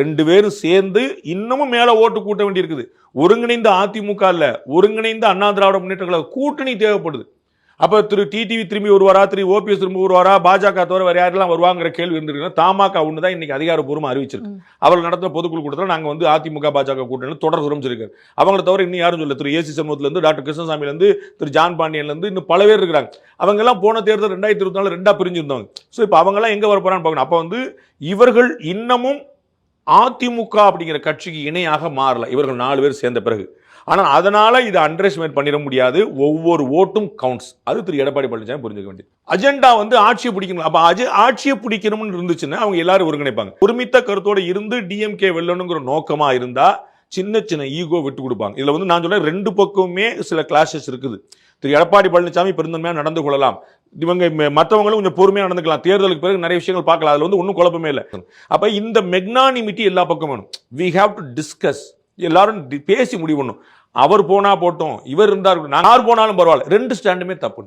ரெண்டு பேரும் சேர்ந்து இன்னமும் மேல ஓட்டு கூட்ட வேண்டியிருக்குது. ஒருங்கிணைந்த அதிமுக இல்ல ஒருங்கிணைந்த அண்ணா திராவிட முன்னேற்ற கழக கூட்டணி தேவைப்படுது. அப்ப திரு டிடிவி திரும்பி வருவாரா திரு ஓபிஎஸ் திரும்பி வருவாரா பாஜக தவிர வேற யாரெல்லாம் வருவாங்கிற கேள்வி இருந்திருக்கு தமாக ஒன்று தான் இன்னைக்கு அதிகாரப்பூர்வமா அறிவிச்சிருக்கு. அவர்கள் நடத்தின பொதுக்குழு கூட்டத்தில் நாங்க வந்து அதிமுக பாஜக கூட்டணி தொடர் சொல்லியிருக்காரு அவங்கள தவிர இன்னும் யாரும் சொல்ல திரு ஏசி சண்முகத்துல இருந்து டாக்டர் கிருஷ்ணசாமில இருந்து திரு ஜான் பாண்டியன்ல இருந்து இன்னும் பல பேர் இருக்கிறாங்க. அவங்க எல்லாம் போன தேர்தல் ரெண்டாயிரத்தி இருபத்தி நாலு ரெண்டா பிரிஞ்சிருந்தவங்க. ஸோ இப்போ அவங்க எல்லாம் எங்க வர போறான்னு பார்க்கணும். அப்ப வந்து இவர்கள் இன்னமும் அதிமுக அப்படிங்கிற கட்சிக்கு இணையாக மாறல. இவர்கள் நாலு பேர் சேர்ந்த பிறகு. ஆனால் அதனால இதை அண்டர்எஸ்டிமேட் பண்ணிட முடியாது. ஒவ்வொரு ஓட்டும் கவுண்ட்ஸ் அது திரு எடப்பாடி பழனிசாமி புரிஞ்சுக்க வேண்டியது. அஜெண்டா வந்து ஆட்சியை பிடிக்கணும். அப்ப அஜ ஆட்சியை பிடிக்கணும்னு இருந்துச்சுன்னா அவங்க எல்லாரும் ஒருங்கிணைப்பாங்க. ஒருமித்த கருத்தோடு இருந்து டிஎம்கே வெல்லணுங்கிற நோக்கமா இருந்தா சின்ன சின்ன ஈகோ விட்டு கொடுப்பாங்க. இதில் வந்து நான் சொன்னேன் ரெண்டு பக்கமுமே சில கிளாஷஸ் இருக்குது. திரு எடப்பாடி பழனிசாமி பெருந்தன்மையாக நடந்து கொள்ளலாம். இவங்க மற்றவங்களும் கொஞ்சம் பொறுமையாக நடந்துக்கலாம். தேர்தலுக்கு பிறகு நிறைய விஷயங்கள் பார்க்கலாம். அதில் வந்து ஒன்றும் குழப்பமே இல்லை. அப்போ இந்த மெக்னானிமிட்டி எல்லா பக்கம் வேணும். வி ஹாவ் டு டிஸ்கஸ் எல்லாரும் பேசி முடிவு பண்ணும் அவர் போனால் போட்டோம் இவர் இருந்தார். நான் யார் போனாலும் பரவாயில்ல. ரெண்டு ஸ்டாண்டுமே தப்புன்ற